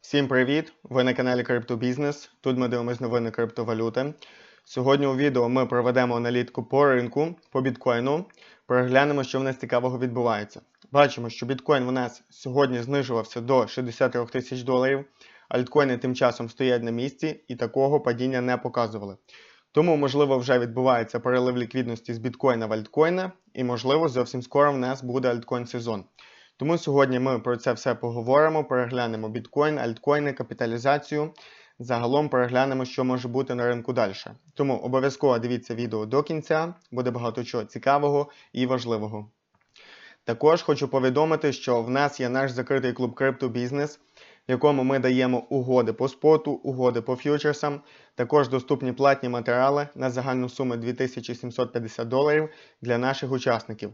Всім привіт! Ви на каналі Криптобізнес. Тут ми дивимося новини криптовалюти. Сьогодні у відео ми проведемо аналітику по ринку, по біткоїну. Переглянемо, що в нас цікавого відбувається. Бачимо, що біткоін у нас сьогодні знижувався до 63 тисяч доларів. Альткоїни тим часом стоять на місці і такого падіння не показували. Тому, можливо, вже відбувається перелив ліквідності з біткоїна в альткоїни, і, можливо, зовсім скоро в нас буде альткоін сезон. Тому сьогодні ми про це все поговоримо, переглянемо біткоін, альткоїни, капіталізацію. Загалом переглянемо, що може бути на ринку далі. Тому обов'язково дивіться відео до кінця, буде багато чого цікавого і важливого. Також хочу повідомити, що в нас є наш закритий клуб Криптобізнес, якому ми даємо угоди по споту, угоди по ф'ючерсам. Також доступні платні матеріали на загальну суму 2750 доларів для наших учасників.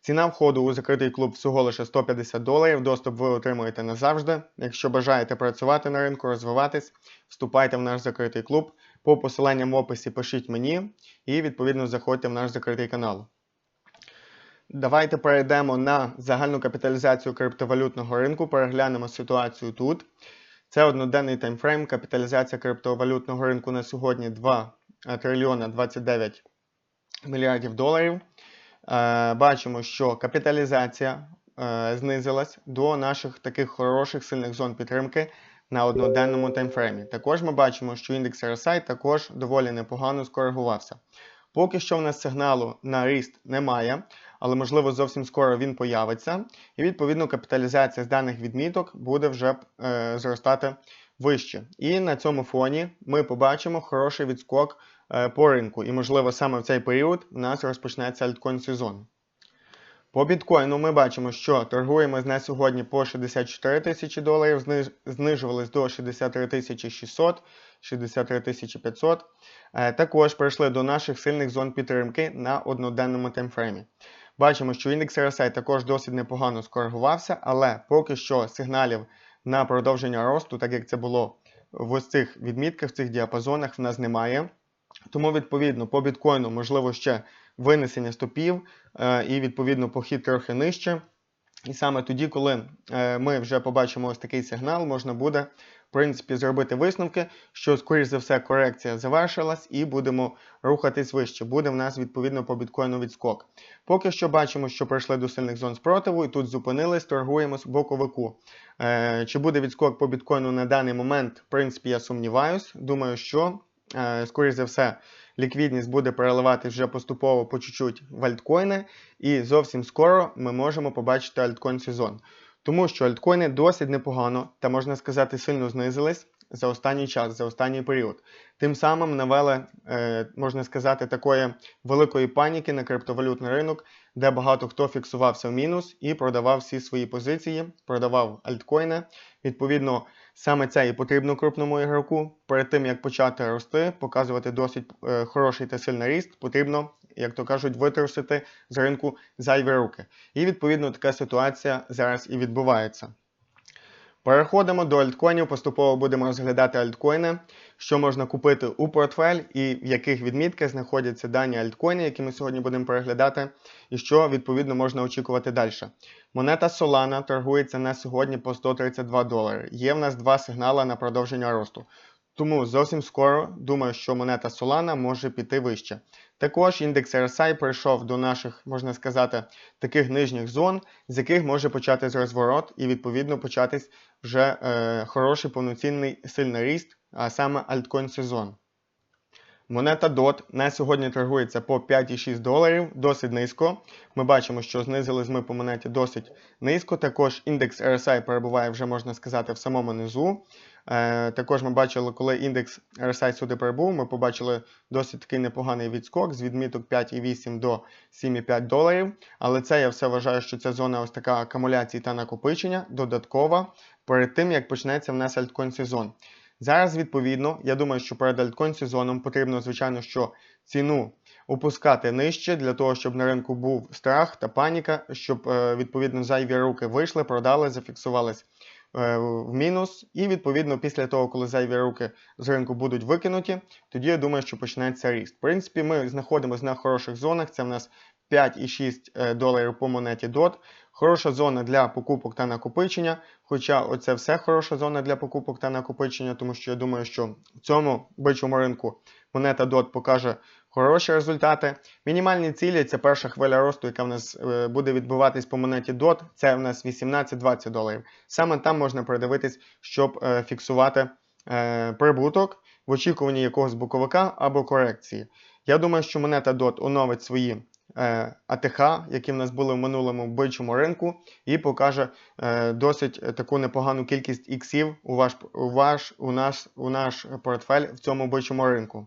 Ціна входу у закритий клуб всього лише 150 доларів. Доступ ви отримуєте назавжди. Якщо бажаєте працювати на ринку, розвиватись, вступайте в наш закритий клуб. По посиланням в описі пишіть мені і відповідно заходьте в наш закритий канал. Давайте перейдемо на загальну капіталізацію криптовалютного ринку, переглянемо ситуацію тут. Це одноденний таймфрейм. Капіталізація криптовалютного ринку на сьогодні 2 трильйона 29 мільярдів доларів. Е, Бачимо, що капіталізація е, знизилась до наших таких хороших сильних зон підтримки на одноденному таймфреймі. Також ми бачимо, що індекс RSI також доволі непогано скоригувався. Поки що в нас сигналу на ріст немає, але можливо зовсім скоро він появиться, і відповідно капіталізація з даних відміток буде вже е, зростати вище. І на цьому фоні ми побачимо хороший відскок е, по ринку. І, можливо, саме в цей період у нас розпочнеться альткоін сезон. По біткоїну ми бачимо, що торгуємо на сьогодні по 64 тисячі доларів, зниж- знижувались до 63 тисячі 600, 63 тисячі 500. Е, Також прийшли до наших сильних зон підтримки на одноденному таймфреймі. Бачимо, що індекс RSI також досить непогано скоригувався, але поки що сигналів на продовження росту, так як це було в ось цих відмітках, в цих діапазонах, в нас немає. Тому, відповідно, по біткоїну можливо ще винесення стопів е, і, відповідно, похід трохи нижче. І саме тоді, коли е, ми вже побачимо ось такий сигнал, можна буде, принципі, зробити висновки, що, скоріш за все, корекція завершилась і будемо рухатись вище. Буде в нас, відповідно, по біткоїну відскок. Поки що бачимо, що прийшли до сильних зон спротиву і тут зупинились, торгуємо з боковику. Е, Чи буде відскок по біткоїну на даний момент, в принципі, я сумніваюсь. Думаю, що, е, скоріш за все, ліквідність буде переливати вже поступово по чуть-чуть в альткоїни, і зовсім скоро ми можемо побачити альткоін сезон. Тому що альткоїни досить непогано та можна сказати сильно знизились за останній час, за останній період. Тим самим навели, е, можна сказати, такої великої паніки на криптовалютний ринок, де багато хто фіксувався в мінус і продавав всі свої позиції, продавав альткоїни. Відповідно, саме це і потрібно крупному ігроку. Перед тим як почати рости, показувати досить е, хороший та сильний ріст, потрібно, як то кажуть, витрусити з ринку зайві руки. І відповідно така ситуація зараз і відбувається. Переходимо до альткоїнів, поступово будемо розглядати альткоїни, що можна купити у портфель і в яких відмітках знаходяться дані альткоїни, які ми сьогодні будемо переглядати, і що відповідно можна очікувати далі. Монета Solana торгується на сьогодні по 132 долари. Є в нас два сигнали на продовження росту. Тому зовсім скоро думаю, що монета Solana може піти вище. Також індекс RSI прийшов до наших, можна сказати, таких нижніх зон, з яких може початись розворот і відповідно початись вже е, хороший повноцінний сильний ріст, а саме альткоін сезон. Монета DOT на сьогодні торгується по 5,6 доларів, досить низько. Ми бачимо, що знизились ми по монеті досить низько. Також індекс RSI перебуває вже, можна сказати, в самому низу. Е, також ми бачили, коли індекс RSI сюди прибув, ми побачили досить такий непоганий відскок з відміток 5,8 до 7,5 доларів. Але це я все вважаю, що це зона ось така акумуляції та накопичення додаткова перед тим, як почнеться в нас альткоін сезон. Зараз, відповідно, я думаю, що перед альткоін сезоном потрібно, звичайно, що ціну опускати нижче для того, щоб на ринку був страх та паніка, щоб е, відповідно зайві руки вийшли, продали, зафіксувались е, в мінус. І відповідно, після того, коли зайві руки з ринку будуть викинуті, тоді я думаю, що почнеться ріст. В принципі, ми знаходимося на хороших зонах. Це в нас 5,6 доларів по монеті DOT. Хороша зона для покупок та накопичення. Хоча оце все хороша зона для покупок та накопичення, тому що я думаю, що в цьому бичому ринку монета DOT покаже хороші результати. Мінімальні цілі це перша хвиля росту, яка в нас е, буде відбуватись по монеті DOT. Це в нас 18-20 доларів. Саме там можна придивитись, щоб е, фіксувати е, прибуток в очікуванні якогось боковика або корекції. Я думаю, що монета DOT оновить свої АТХ, які в нас були в минулому бичому ринку, і покаже е, досить е, таку непогану кількість іксів у ваш, у ваш у наш, у наш портфель в цьому бичому ринку.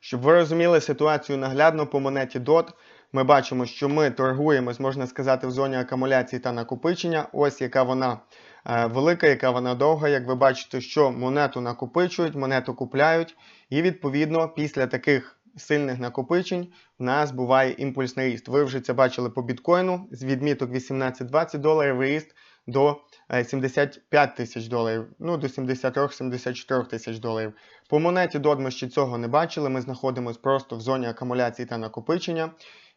Щоб ви розуміли ситуацію наглядно по монеті DOT, ми бачимо, що ми торгуємось, можна сказати, в зоні акумуляції та накопичення. Ось яка вона е, велика, яка вона довга. Як ви бачите, що монету накопичують, монету купляють, і відповідно після таких сильних накопичень в нас буває імпульсний ріст. Ви вже це бачили по біткоїну з відміток 18-20 доларів ріст до е, 75 тисяч доларів, ну до 73-74 тисяч доларів. По монеті Дод ми ще цього не бачили. Ми знаходимося просто в зоні акумуляції та накопичення.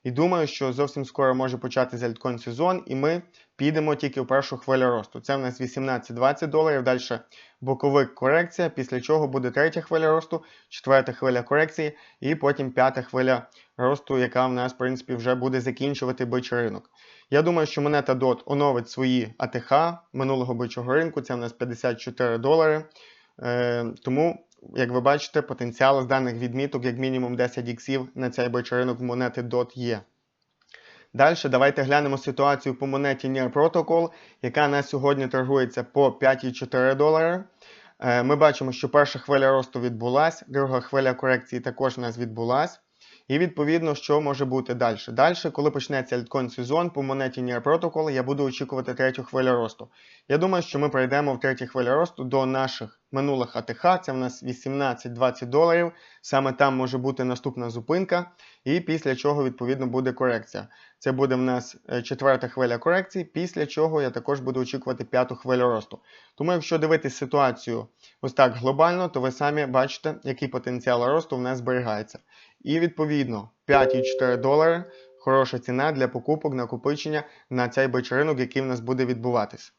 І думаю, що зовсім скоро може початися альткоін сезон, і ми підемо тільки в першу хвилю росту. Це в нас 18-20 доларів. Далі боковик корекція, після чого буде третя хвиля росту, четверта хвиля корекції, і потім п'ята хвиля росту, яка в нас, в принципі, вже буде закінчувати бичий ринок. Я думаю, що монета DOT оновить свої АТХ минулого бичого ринку. Це в нас 54 долари. Е, тому, як ви бачите, потенціал з даних відміток, як мінімум 10 іксів на цей бичий ринок монети DOT є. Далі давайте глянемо ситуацію по монеті Near Protocol, яка на сьогодні торгується по 5,4 долари. Е, Ми бачимо, що перша хвиля росту відбулась, друга хвиля корекції також у нас відбулась. І відповідно, що може бути далі. Далі, коли почнеться альткоін сезон по монеті Near Protocol, я буду очікувати третю хвилю росту. Я думаю, що ми прийдемо в третій хвилі росту до наших минулих АТХ. Це в нас 18-20 доларів. Саме там може бути наступна зупинка, і після чого відповідно буде корекція. Це буде в нас е, четверта хвиля корекції, після чого я також буду очікувати п'яту хвилю росту. Тому, якщо дивитись ситуацію ось так глобально, то ви самі бачите, який потенціал росту в нас зберігається. І відповідно 5,4 долари хороша ціна для покупок накопичення на цей бичий який в нас буде відбуватись.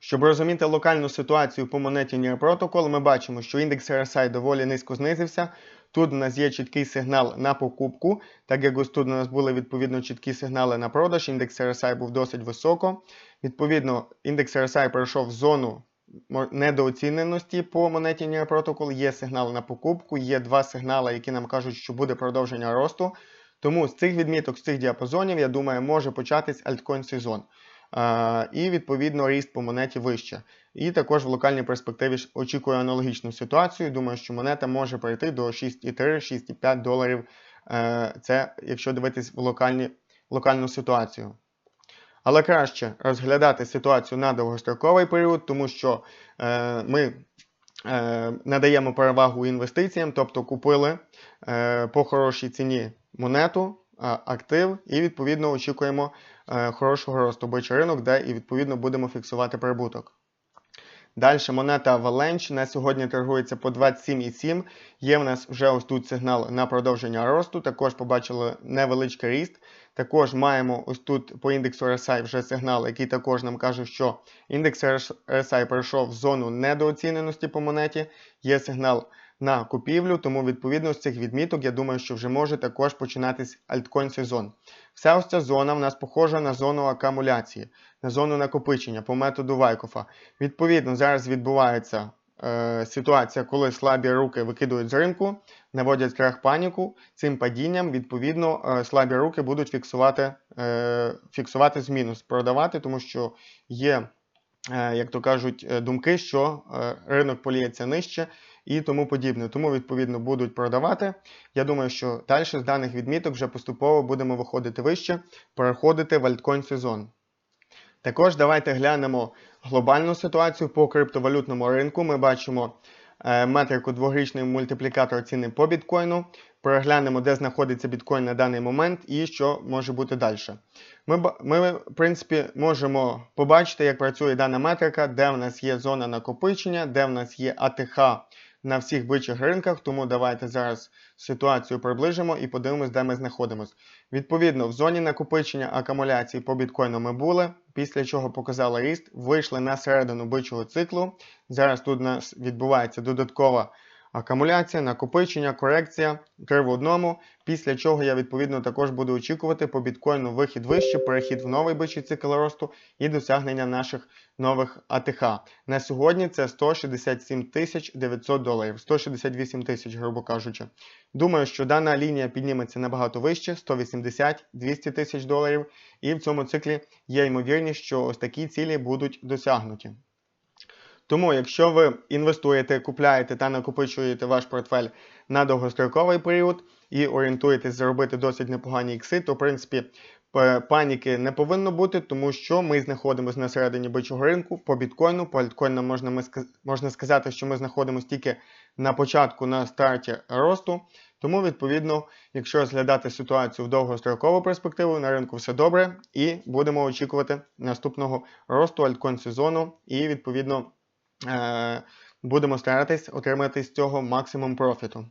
Щоб розуміти локальну ситуацію по монеті Near Protocol, ми бачимо, що індекс RSI доволі низько знизився. Тут у нас є чіткий сигнал на покупку, так як ось тут у нас були відповідно чіткі сигнали на продаж, індекс RSI був досить високо. Відповідно, індекс RSI перейшов в зону недооціненості по монеті Near Protocol, є сигнал на покупку, є два сигнали, які нам кажуть, що буде продовження росту. Тому з цих відміток, з цих діапазонів, я думаю, може початись альткоін сезон. І відповідно ріст по монеті вище. І також в локальній перспективі очікую аналогічну ситуацію. Думаю, що монета може перейти до 6,3-6,5 доларів. Uh, це якщо дивитись в локальні, локальну ситуацію. Але краще розглядати ситуацію на довгостроковий період, тому що е, ми надаємо перевагу інвестиціям, тобто купили по хорошій ціні монету актив, і відповідно очікуємо е, хорошого росту бичий ринок, де і відповідно будемо фіксувати прибуток. Далі монета Avalanche на сьогодні торгується по 27,7. Є в нас вже ось тут сигнал на продовження росту. Також побачили невеличкий ріст. Також маємо ось тут по індексу RSI вже сигнал, який також нам каже, що індекс RSI перейшов в зону недооціненості по монеті. Є сигнал на купівлю, тому відповідно з цих відміток, я думаю, що вже може також починатись альткоін сезон. Вся ось ця зона в нас похожа на зону акумуляції, на зону накопичення по методу Вайкофа. Відповідно, зараз відбувається е, ситуація, коли слабі руки викидують з ринку, наводять крах паніку. Цим падінням, відповідно, е, слабі руки будуть фіксувати, е, фіксувати зміну, продавати, тому що є. Е, як то кажуть, е, думки, що е, ринок поліється нижче і тому подібне. Тому, відповідно, будуть продавати. Я думаю, що далі з даних відміток вже поступово будемо виходити вище, переходити в альткоін сезон. Також давайте глянемо глобальну ситуацію по криптовалютному ринку. Ми бачимо метрику дворічний мультиплікатор ціни по біткоїну. Переглянемо, де знаходиться біткоін на даний момент і що може бути далі. Ми, ми, в принципі, можемо побачити, як працює дана метрика, де в нас є зона накопичення, де в нас є АТХ на всіх бичих ринках, тому давайте зараз ситуацію приближимо і подивимось, де ми знаходимося. Відповідно, в зоні накопичення акумуляції по біткоїну ми були, після чого показали ріст, вийшли на середину бичого циклу. Зараз тут у нас відбувається додаткова акумуляція, накопичення, корекція, три в одному. Після чого я відповідно також буду очікувати по біткоїну вихід вище, перехід в новий бичий цикл росту і досягнення наших нових АТХ. На сьогодні це 167 тисяч 900 доларів, 168 тисяч, грубо кажучи. Думаю, що дана лінія підніметься набагато вище, 180-200 тисяч доларів, і в цьому циклі є ймовірність, що ось такі цілі будуть досягнуті. Тому, якщо ви інвестуєте, купляєте та накопичуєте ваш портфель на довгостроковий період і орієнтуєтесь заробити досить непогані ікси, то в принципі паніки не повинно бути, тому що ми знаходимося на середині бичого ринку по біткоїну. По альткоїнам можна, можна сказати, що ми знаходимося тільки на початку на старті росту. Тому, відповідно, якщо розглядати ситуацію в довгострокову перспективу, на ринку все добре, і будемо очікувати наступного росту альткоін сезону і відповідно. Е, будемо старатись отримати з цього максимум профіту.